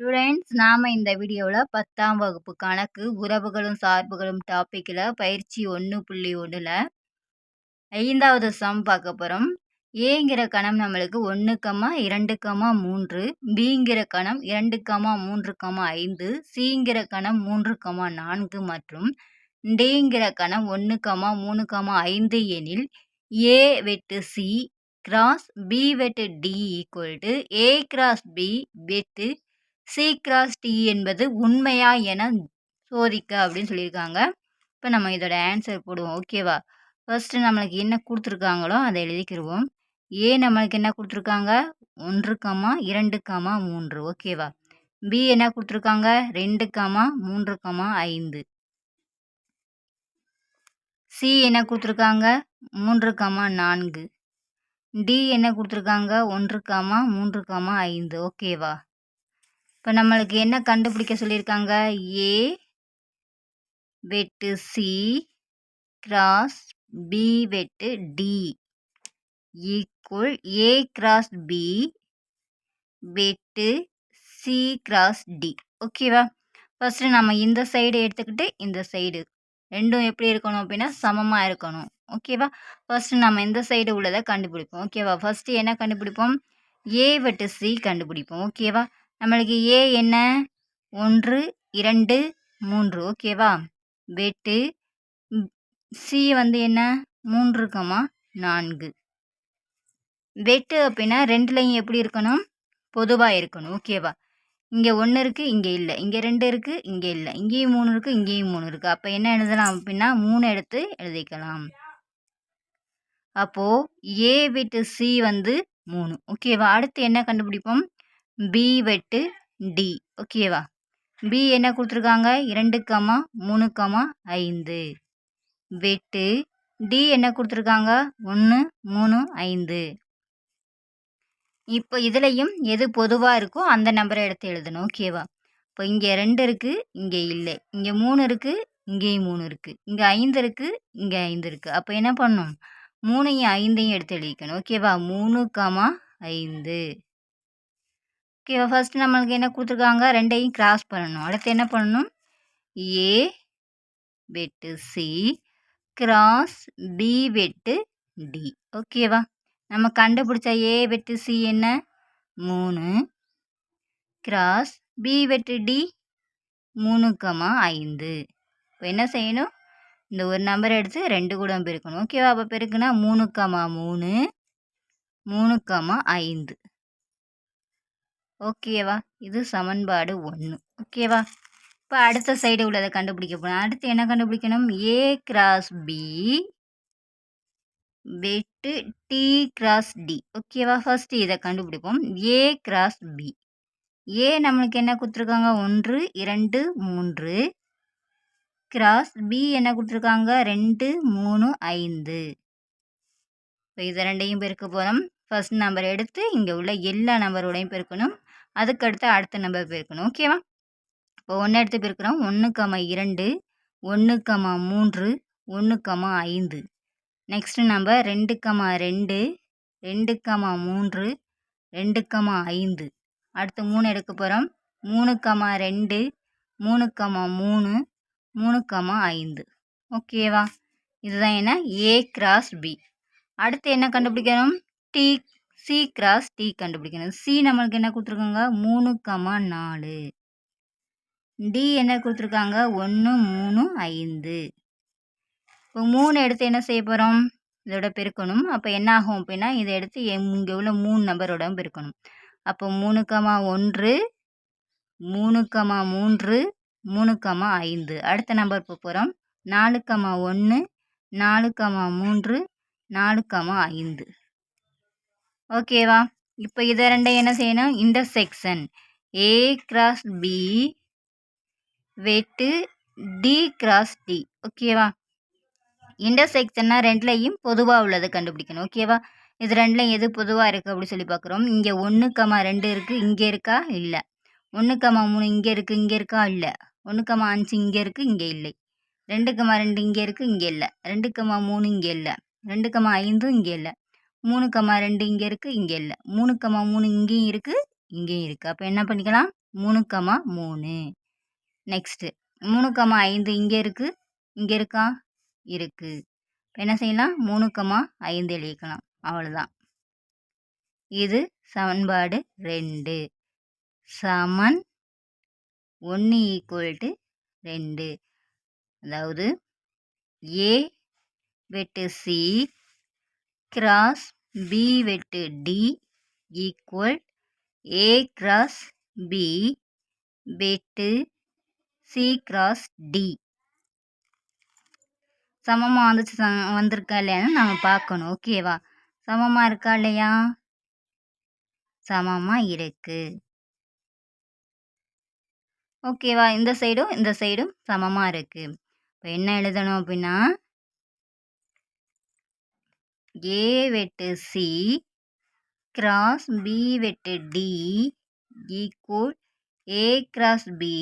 Students நாம் இந்த வீடியோவில் பத்தாம் வகுப்பு கணக்கு உறவுகளும் சார்புகளும் டாப்பிக்கில் பயிற்சி ஒன்று புள்ளி ஒன்றில் ஐந்தாவது சம் பார்க்க போகிறோம் ஏங்கிற கணம் நம்மளுக்கு ஒன்று கம்மா இரண்டு கமா மூன்று பிங்கிற கணம் இரண்டு கமா மூன்று கமா ஐந்து சிங்கிற கணம் மூன்று கமா நான்கு மற்றும் டிங்கிற கணம் ஒன்று கமா மூணு கமா ஐந்து எனில் ஏ வெட்டு சி கிராஸ் பி வெட்டு D equal to A cross B வெட்டு சீக்ராஸ் டி என்பது உண்மையா என சோதிக்க அப்படின்னு சொல்லியிருக்காங்க. இப்போ நம்ம இதோட ஆன்சர் போடுவோம். ஓகேவா ஃபஸ்ட்டு நம்மளுக்கு என்ன கொடுத்துருக்காங்களோ அதை எழுதிக்கிடுவோம் ஏ நம்மளுக்கு என்ன கொடுத்துருக்காங்க? ஒன்று கமா இரண்டு கமா மூன்று. ஓகேவா பி என்ன கொடுத்துருக்காங்க? ரெண்டு கமா மூன்று கமா ஐந்து. சி என்ன கொடுத்துருக்காங்க? மூன்று கமா நான்கு. டி என்ன கொடுத்துருக்காங்க? ஒன்று கமா மூன்று கமா ஐந்து. ஓகேவா இப்போ நம்மளுக்கு என்ன கண்டுபிடிக்க சொல்லியிருக்காங்க? ஏ வெட்டு சி கிராஸ் பி வெட்டு D equal A cross B வெட்டு சி கிராஸ் டி ஓகேவா ஃபஸ்ட்டு நம்ம இந்த சைடு எடுத்துக்கிட்டு இந்த சைடு ரெண்டும் எப்படி இருக்கணும் அப்படின்னா சமமாக இருக்கணும். ஓகேவா ஃபஸ்ட்டு நம்ம இந்த சைடு உள்ளதை கண்டுபிடிப்போம். ஓகேவா ஃபஸ்ட்டு என்ன கண்டுபிடிப்போம்? ஏ வெட்டு சி கண்டுபிடிப்போம். ஓகேவா நம்மளுக்கு ஏ என்ன? ஒன்று இரண்டு மூன்று. ஓகேவா வெட்டு. சி வந்து என்ன? மூன்று கமா நான்கு. வெட்டு அப்படின்னா ரெண்டுலையும் எப்படி இருக்கணும்? பொதுவாக இருக்கணும். ஓகேவா இங்கே ஒன்று இருக்குது இங்கே இல்லை. இங்கே ரெண்டு இருக்குது இங்கே இல்லை. இங்கேயும் மூணு இருக்குது இங்கேயும் மூணு இருக்குது அப்போ என்ன எழுதலாம் அப்படின்னா மூணு எடுத்து எழுதிக்கலாம். அப்போது ஏ விட்டு சி வந்து மூணு. ஓகேவா அடுத்து என்ன கண்டுபிடிப்போம்? பி வெட்டு டி ஓகேவா பி என்ன கொடுத்துருக்காங்க? இரண்டு கமா மூணு கமா ஐந்து. வெட்டு டி என்ன கொடுத்துருக்காங்க? ஒன்று மூணு ஐந்து. இப்போ இதுலேயும் எது பொதுவாக இருக்கோ அந்த நம்பரை எடுத்து எழுதணும். ஓகேவா இப்போ இங்கே ரெண்டு இருக்குது இங்கே இல்லை. இங்கே மூணு இருக்குது இங்கேயும் மூணு இருக்குது இங்கே ஐந்து இருக்குது இங்கே ஐந்து இருக்குது அப்போ என்ன பண்ணணும்? மூணையும் ஐந்தையும் எடுத்து எழுதிக்கணும். ஓகேவா மூணு கமா ஐந்து. ஓகேவா ஃபஸ்ட்டு நம்மளுக்கு என்ன கொடுத்துருக்காங்க? ரெண்டையும் கிராஸ் பண்ணணும். அடுத்து என்ன பண்ணணும்? ஏ வெட்டு சி கிராஸ் பி வெட்டு டி ஓகேவா நம்ம கண்டுபிடிச்ச ஏ வெட்டு சி என்ன? மூணு. கிராஸ் பி வெட்டு டி மூணுக்கமா ஐந்து. இப்போ என்ன செய்யணும்? இந்த ஒரு நம்பர் எடுத்து ரெண்டு கூட பெருக்கணும். ஓகேவா அப்போ பெருக்குன்னா மூணுக்கமா மூணு மூணுக்கமா ஐந்து. ஓகேவா? இது சமன்பாடு ஒன்று ஓகேவா? இப்போ அடுத்த சைடு உள்ளதை கண்டுபிடிக்க போகணும் அடுத்து என்ன கண்டுபிடிக்கணும்? ஏ கிராஸ் பி வெட்டு டி கிராஸ் டி ஓகேவா? ஃபஸ்ட்டு இதை கண்டுபிடிப்போம். ஏ கிராஸ் பி ஏ நம்மளுக்கு என்ன கொடுத்துருக்காங்க? ஒன்று இரண்டு மூன்று. கிராஸ் பி என்ன கொடுத்துருக்காங்க? ரெண்டு மூணு ஐந்து. இப்போ இதை ரெண்டையும் பெருக்க போகிறோம் ஃபஸ்ட் நம்பர் எடுத்து இங்கே உள்ள எல்லா நம்பரோடையும் பெருக்கணும். அதுக்கடுத்து அடுத்த நம்பர் பெருக்கணும். ஓகேவா இப்போ ஒன்று எடுத்து பெருக்கிறோம். ஒன்று கமா இரண்டு ஒன்று கமா மூன்று ஒன்று கமா ஐந்து. நெக்ஸ்ட்டு நம்பர் ரெண்டு கமா ரெண்டு ரெண்டு கமா மூன்று ரெண்டு கமா ஐந்து. அடுத்து மூணு எடுக்க போகிறோம் மூணு கமா ரெண்டு மூணு கமா மூணு மூணு கமா ஐந்து. ஓகேவா இதுதான் என்ன? ஏ கிராஸ் பி அடுத்து என்ன கண்டுபிடிக்கணும்? டி சி கிராஸ் டி கண்டுபிடிக்கணும். சி நம்மளுக்கு என்ன கொடுத்துருக்காங்க? மூணு கமா நாலு. டி என்ன கொடுத்துருக்காங்க? ஒன்று மூணு ஐந்து. இப்போ மூணு எடுத்து என்ன செய்ய போகிறோம் இதோட பெருக்கணும். அப்போ என்ன ஆகும் அப்படின்னா இதை எடுத்து இங்கே உள்ள மூணு நம்பரோட பெருக்கணும். அப்போ மூணு கமா ஒன்று மூணு கமா மூன்று மூணு கமா ஐந்து. அடுத்த நம்பர் போகிறோம் நாலு கமா ஒன்று நாலு கமா மூன்று நாலு கமா ஐந்து. ஓகேவா இப்போ இதை ரெண்டையும் என்ன செய்யணும்? இந்த செக்ஷன் ஏ கிராஸ் பி வெட்டு டி கிராஸ் டி ஓகேவா இன்டர்செக்ஷன்னா ரெண்டுலையும் பொதுவாக உள்ளது கண்டுபிடிக்கணும். ஓகேவா இது ரெண்டுலையும் எது பொதுவாக இருக்குது அப்படின்னு சொல்லி பார்க்குறோம். இங்கே ஒன்று கமா ரெண்டு இருக்குது இங்கே இருக்கா? இல்லை. ஒன்று கமா மூணு இங்கே இருக்குது இங்கே இருக்கா? இல்லை. ஒன்று கமா அஞ்சு இங்கே இருக்குது இங்கே இல்லை. ரெண்டு கமா ரெண்டு இங்கே இருக்குது இங்கே இல்லை. ரெண்டு கமா மூணு இங்கே இல்லை. ரெண்டு கமா ஐந்தும் இங்கே இல்லை. மூணு கம்மா ரெண்டு இங்கே இருக்குது இங்கே இல்லை. மூணு கம்மா மூணு இங்கேயும் இருக்குது இங்கேயும் இருக்குது அப்போ என்ன பண்ணிக்கலாம்? மூணு கம்மா மூணு. நெக்ஸ்ட்டு மூணு கம்மா ஐந்து இங்கே இருக்குது இங்கே இருக்கா? இருக்குது இப்போ என்ன செய்யலாம்? மூணு கம்மா ஐந்து எழுதிக்கலாம். அவ்வளோதான் இது சமன்பாடு ரெண்டு. சமன் ஒன்று ஈக்குவல் டு ரெண்டு. அதாவது ஏ வெட்டு சி கிராஸ் பி வெட்டு D equal A cross B வெட்டு சி கிராஸ் டி சமமாக வந்துச்சு வந்திருக்கா இல்லையான்னு நம்ம பார்க்கணும். ஓகேவா சமமாக இருக்கா இல்லையா? சமமாக இருக்கு. ஓகேவா இந்த சைடும் இந்த சைடும் சமமாக இருக்கு. இப்போ என்ன எழுதணும் அப்படின்னா ஏ வெட்டு சி கிராஸ் பி வெட்டு D equal A cross B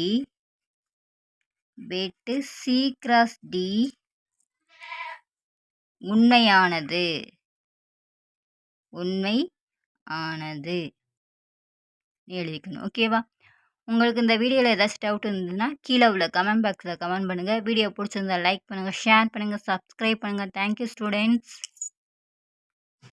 வெட்டு சி கிராஸ் டி உண்மையானது. உண்மை ஆனது எழுதிக்கணும் ஓகேவா உங்களுக்கு இந்த வீடியோவில் ஏதாச்சும் டவுட் இருந்ததுன்னா கீழே உள்ள கமெண்ட் பாக்ஸில் கமெண்ட் பண்ணுங்கள் வீடியோ பிடிச்சிருந்தா லைக் பண்ணுங்கள் ஷேர் பண்ணுங்கள் சப்ஸ்கிரைப் பண்ணுங்கள் தேங்க்யூ ஸ்டூடெண்ட்ஸ்